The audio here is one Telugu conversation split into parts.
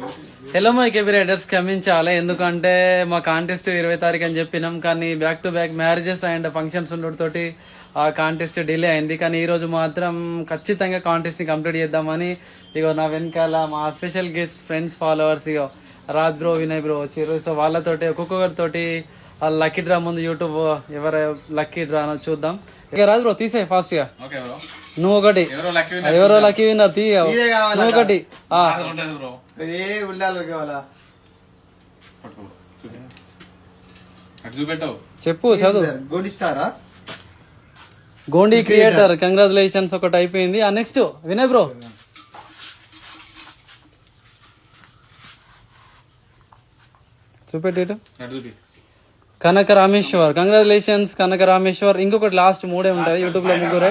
హలో మై కేబీ రైడర్స్ క్షమించాలి ఎందుకంటే మా కాంటెస్ట్ ఇరవై తారీఖు అని చెప్పినాం కానీ back to back marriages and functions ఉండటంతోటి ఆ కాంటెస్ట్ డిలే అయింది కానీ ఈ రోజు మాత్రం ఖచ్చితంగా కాంటెస్ట్ని కంప్లీట్ చేద్దామని ఇగో నా వెనకాల మా స్పెషల్ గెస్ట్ ఫ్రెండ్స్ ఫాలోవర్స్ ఇగో రాజ్ బ్రో వినయ్ బ్రో వచ్చారు సో వాళ్ళతోటి ఒక్కొక్కరితోటి లక్కీ డ్రా ముందు యూట్యూబ్ ఎవరు లక్కీ డ్రా చూద్దాం. ఇక రాజ్ బ్రో తీసే ఫాస్ట్గా. Okay bro. నువ్వు ఒకటి. ఎవరో లక్కీ విన్నర్ తీ? నువ్వు ఒకటి. చెప్పు చదువు. గోడిస్తారా గోండీ క్రియేటర్ కంగ్రాచులేషన్స్ ఒకటి అయిపోయింది. ఆ నెక్స్ట్ వినయ్ బ్రో. చూపెట్టి కనక రామేశ్వర్. కంగ్రాచులేషన్స్ కనక రామేశ్వర్. ఇంకొకటి లాస్ట్ మూడే ఉంటది. యూట్యూబ్లో ముగ్గురే.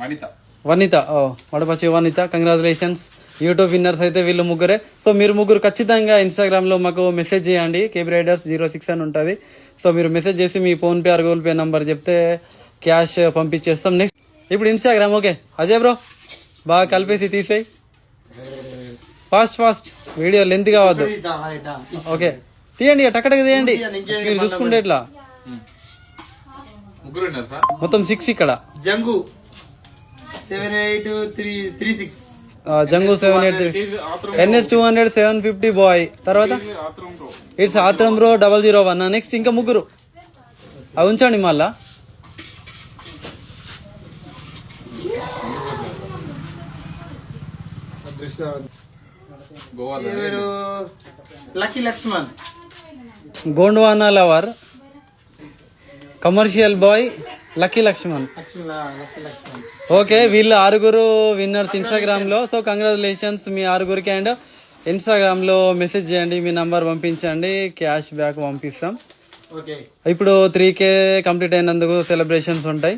వనిత. వనిత. ఓ వడపచ్చి వనిత. కంగ్రాచులేషన్స్ యూట్యూబ్ విన్నర్స్ అయితే వీళ్ళు ముగ్గురే. సో మీరు ముగ్గురు ఖచ్చితంగా ఇన్స్టాగ్రామ్లో మాకు మెసేజ్ చేయండి. కేబీ రైడర్స్ జీరో సిక్స్ అని ఉంటుంది. సో మీరు మెసేజ్ చేసి మీ PhonePe or Google Pay number చెప్తే క్యాష్ పంపించేస్తాం. నెక్స్ట్ ఇప్పుడు ఇన్స్టాగ్రామ్ ఓకే అజయ్ బ్రో బాగా కలిపేసి తీసేయి. ఫాస్ట్ ఫాస్ట్ వీడియో లెంత్ కావద్దు. ఓకే. తీయండి ఇక టక్కడకి తీయండి చూసుకుంటే ఎట్లా? మొత్తం సిక్స్ ఇక్కడ. జంగు. Seven eight three three six ఆ, జంగు seven eight three NS two hundred seven fifty boy తర్వాత? It's Atram bro double zero one next ఇంకా ముగ్గురు. అవి ఉంచండి మళ్ళా. Lucky Lakshman. Gondwana lover. Commercial boy lucky Lakshman. Okay వీళ్ళు ఆరుగురు విన్నర్స్ ఇన్స్టాగ్రామ్లో సో కంగ్రాచులేషన్స్ మీ ఆరుగురికి. అండ్ ఇన్స్టాగ్రామ్లో మెసేజ్ చేయండి మీ నంబర్ పంపించండి. క్యాష్ బ్యాక్ పంపిస్తాం. ఓకే. ఇప్పుడు త్రీ కే కంప్లీట్ అయినందుకు సెలబ్రేషన్స్ ఉంటాయి.